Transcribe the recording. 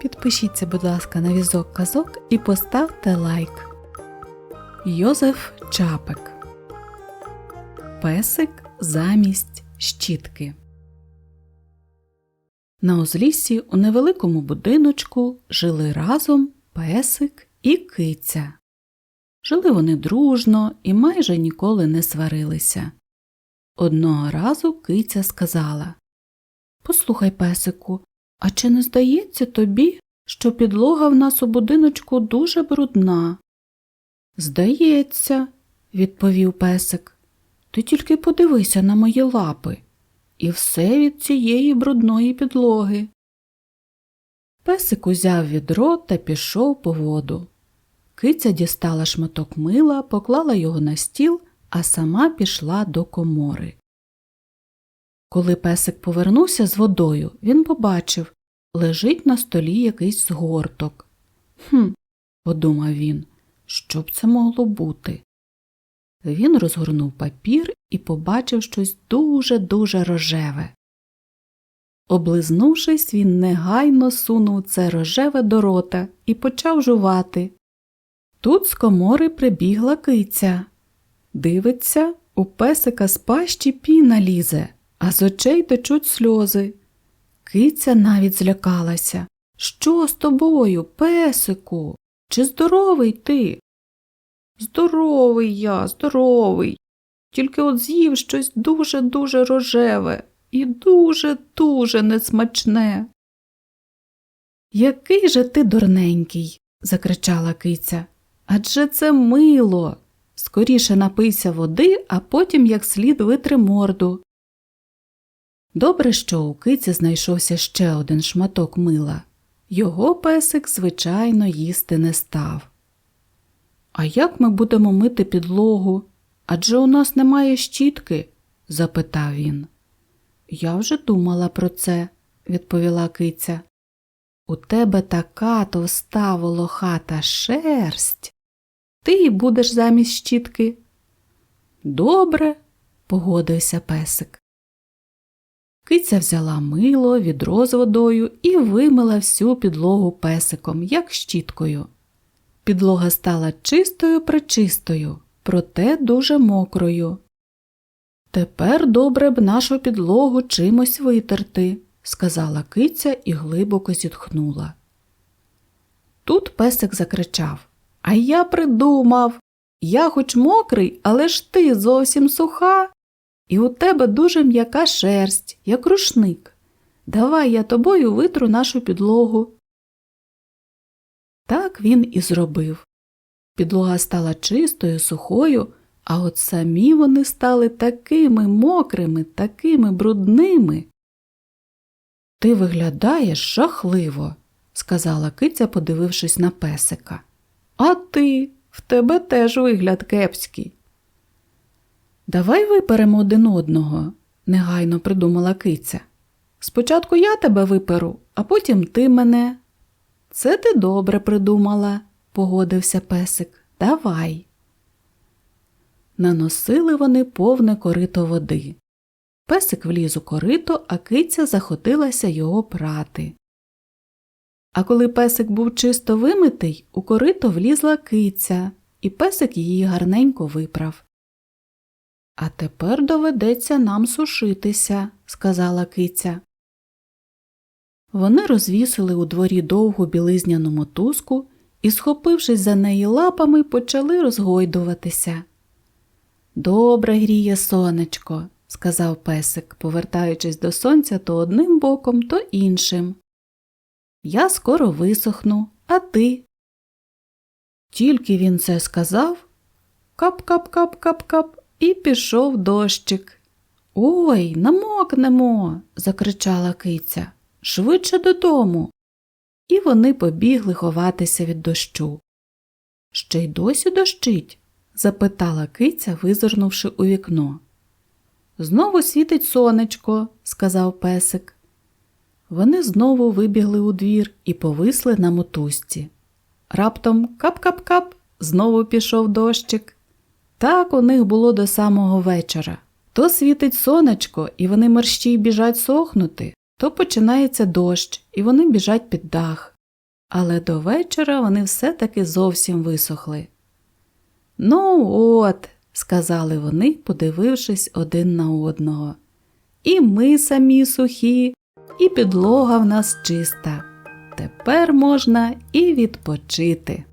Підпишіться, будь ласка, на візок казок і поставте лайк. Йозеф Чапик Песик замість щітки. На узліссі у невеликому будиночку жили разом песик і киця. Жили вони дружно і майже ніколи не сварилися. Одного разу киця сказала Послухай, песику, а чи не здається тобі, що підлога в нас у будиночку дуже брудна? Здається, відповів песик. Ти тільки подивися на мої лапи, і все від цієї брудної підлоги. Песик узяв відро та пішов по воду. Киця дістала шматок мила, поклала його на стіл, а сама пішла до комори. Коли песик повернувся з водою, він побачив лежить на столі якийсь згорток. Хм, подумав він, що б це могло бути. Він розгорнув папір і побачив щось дуже-дуже рожеве. Облизнувшись, він негайно сунув це рожеве до рота і почав жувати. Тут з комори прибігла киця. Дивиться, у песика з пащі піна лізе, а з очей течуть сльози. Киця навіть злякалася. Що з тобою, песику? Чи здоровий ти? Здоровий я, здоровий. Тільки от з'їв щось дуже-дуже рожеве і дуже-дуже несмачне. Який же ти дурненький, закричала киця. Адже це мило. Скоріше напийся води, а потім як слід витри морду. Добре, що у киці знайшовся ще один шматок мила. Його песик, звичайно, їсти не став. А як ми будемо мити підлогу? Адже у нас немає щітки? запитав він. Я вже думала про це, відповіла киця. У тебе така товста волохата шерсть. Ти й будеш замість щітки. Добре, погодився песик. Киця взяла мило, відро з водою і вимила всю підлогу песиком, як щіткою. Підлога стала чистою пречистою, проте дуже мокрою. Тепер добре б нашу підлогу чимось витерти, сказала киця і глибоко зітхнула. Тут песик закричав А я придумав. Я хоч мокрий, але ж ти зовсім суха, і у тебе дуже м'яка шерсть, як рушник. Давай я тобою витру нашу підлогу. Так він і зробив. Підлога стала чистою, сухою, а от самі вони стали такими мокрими, такими брудними. Ти виглядаєш жахливо, сказала киця, подивившись на песика. А ти, в тебе теж вигляд кепський. Давай виперемо один одного, негайно придумала киця. Спочатку я тебе виперу, а потім ти мене. Це ти добре придумала, погодився песик. Давай. Наносили вони повне корито води. Песик вліз у корито, а киця захотилася його прати. А коли песик був чисто вимитий, у корито влізла киця, і песик її гарненько виправ. А тепер доведеться нам сушитися, сказала киця. Вони розвісили у дворі довгу білизняну мотузку і, схопившись за неї лапами, почали розгойдуватися. Добре гріє сонечко, сказав песик, повертаючись до сонця то одним боком, то іншим. Я скоро висохну, а ти. Тільки він це сказав кап-кап-кап-кап-кап і пішов дощик. Ой, намокнемо. закричала киця. Швидше додому. І вони побігли ховатися від дощу. Ще й досі дощить? запитала киця, визирнувши у вікно. Знову світить сонечко, сказав песик. Вони знову вибігли у двір і повисли на мотузці. Раптом кап-кап-кап знову пішов дощик. Так у них було до самого вечора. То світить сонечко, і вони мерщій біжать сохнути, то починається дощ, і вони біжать під дах. але до вечора вони все таки зовсім висохли. Ну, от, сказали вони, подивившись один на одного. І ми самі сухі, і підлога в нас чиста. Тепер можна і відпочити.